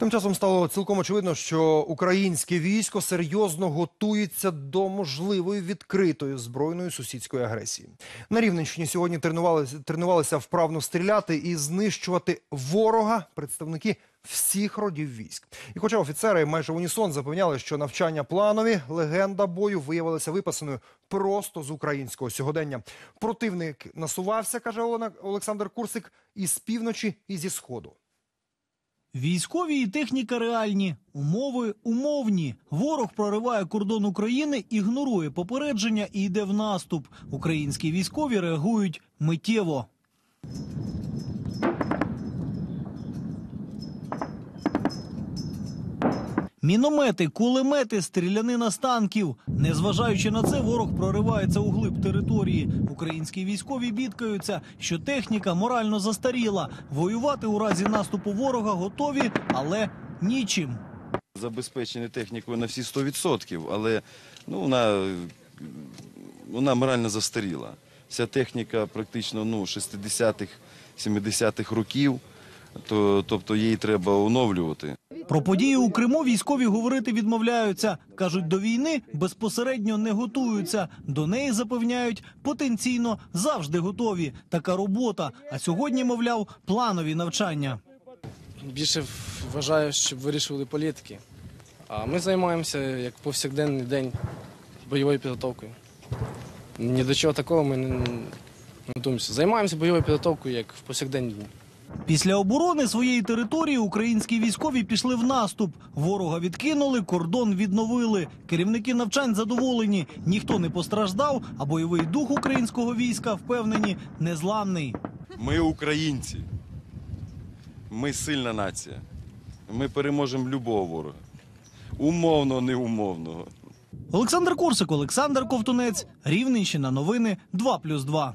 Тим часом стало цілком очевидно, що українське військо серйозно готується до можливої відкритої збройної сусідської агресії. На Рівненщині сьогодні тренувалися, тренувалися вправно стріляти і знищувати ворога представники всіх родів військ. І хоча офіцери майже в унісон запевняли, що навчання планові, легенда бою виявилася виписаною просто з українського сьогодення. Противник насувався, каже Олена- Олександр Курсик, із півночі і зі сходу. Військові і техніка реальні, умови умовні. Ворог прориває кордон України, ігнорує попередження і йде в наступ. Українські військові реагують миттєво. Міномети, кулемети, стрілянина з танків. Незважаючи на це, ворог проривається у глиб території. Українські військові бідкаються, що техніка морально застаріла. Воювати у разі наступу ворога готові, але нічим. забезпечені технікою на всі 100%, але ну, вона, вона морально застаріла. Вся техніка практично ну, 60-х, 70-х років, то, тобто її треба оновлювати. Про події у Криму військові говорити відмовляються. кажуть, до війни безпосередньо не готуються. До неї запевняють потенційно завжди готові. Така робота. А сьогодні, мовляв, планові навчання. більше вважаю, щоб вирішували політики. А ми займаємося як повсякденний день бойовою підготовкою. Ні до чого такого ми не, готуємося. Займаємося бойовою підготовкою як в повсякденні дні. Після оборони своєї території українські військові пішли в наступ. Ворога відкинули, кордон відновили. Керівники навчань задоволені. Ніхто не постраждав, а бойовий дух українського війська впевнені незламний. Ми українці. Ми сильна нація. Ми переможемо любого ворога. Умовно, неумовного. Олександр Курсик, Олександр Ковтунець, Рівненщина. Новини 2+,2.